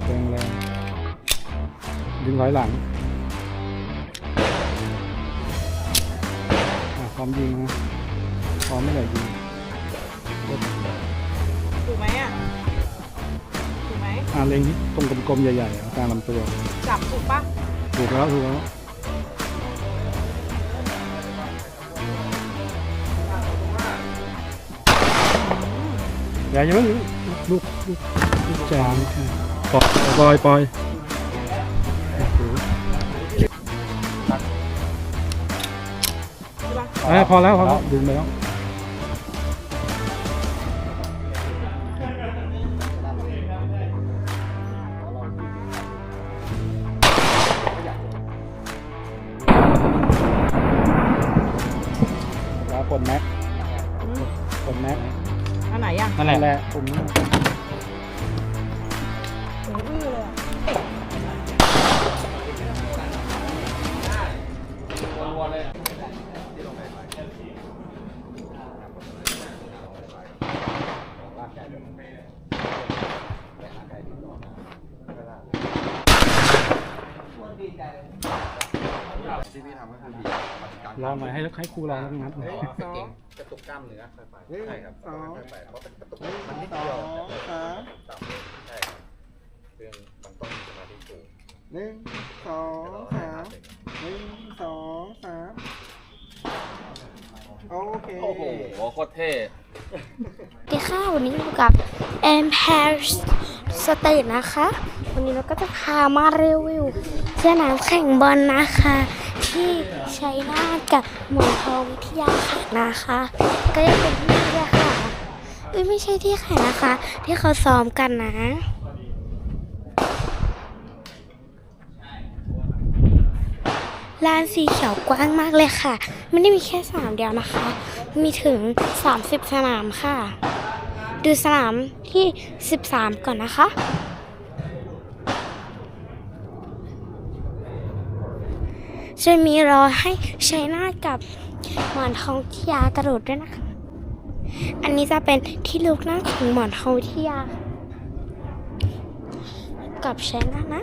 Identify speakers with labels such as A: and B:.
A: บแรงแรงดึงร้อยหลังอะพร้อมยิงนะพร้อมไม่ไหร่ยิง
B: ถูกไหมอะถูกไหม
A: อ่าเล็งที่ตรงกลมๆใหญ่ๆอะกลางลำตัว
B: จับถูกปะ
A: ถูกแล้วถูกแล้วอย่าอย่าเพิ่งลูกลูกลูกจาน ปล่อยปล่อยปล่อยโอ้โห
B: ใช่ปะ
A: เอ้ยพอแล้วพอแล้วดึงไปแล้วแล้วกดแม็ก
B: อืม
A: กดแม็ก
B: อันไหนอะ
A: นั่นแหละปุ่ม
C: ที่พี่ทำก็คือบีบลาง
A: ลองหน่อยให้ให้ครูลองนัดหน่อย
C: กางเกงกระตุกกล้ามเนื้อค่อยไปใช่ครับค่อยไปเพราะเป็นกระตุกมันนิดเดียวแต่ต่ำใช่ครับซึ่งมันต้องมีสมาธิสูง
D: หนึ่งสองสามหนึ่งสองสาม โอเค
E: โอ้โหโคตรเท่
F: ดีค่ะวันนี้อยู่กับ a m p a r State นะคะ วันนี้เราก็จะพามารีวิวสนามแข่งบอลนะคะ ที่ชัยนาทกับหมอทองวิทยาค่ะนะคะ ก็จะเป็นที่นี่แหละค่ะเอ้ยไม่ใช่ที่แข่งนะคะ ที่เขาซ้อมกันนะ ลานสีเขียวกว้างมากเลยค่ะ ไม่ได้มีแค่สนามเดียวนะคะ มีถึง 30 สนามค่ะ ดูสนามที่ 13 ก่อนนะคะ จะมีรอให้ชัยนาทกับหมอนทองวิทยากระโดดด้วยนะคะ อันนี้จะเป็นที่ลูกนั่งของหมอนทองวิทยากับชัยนาทนะ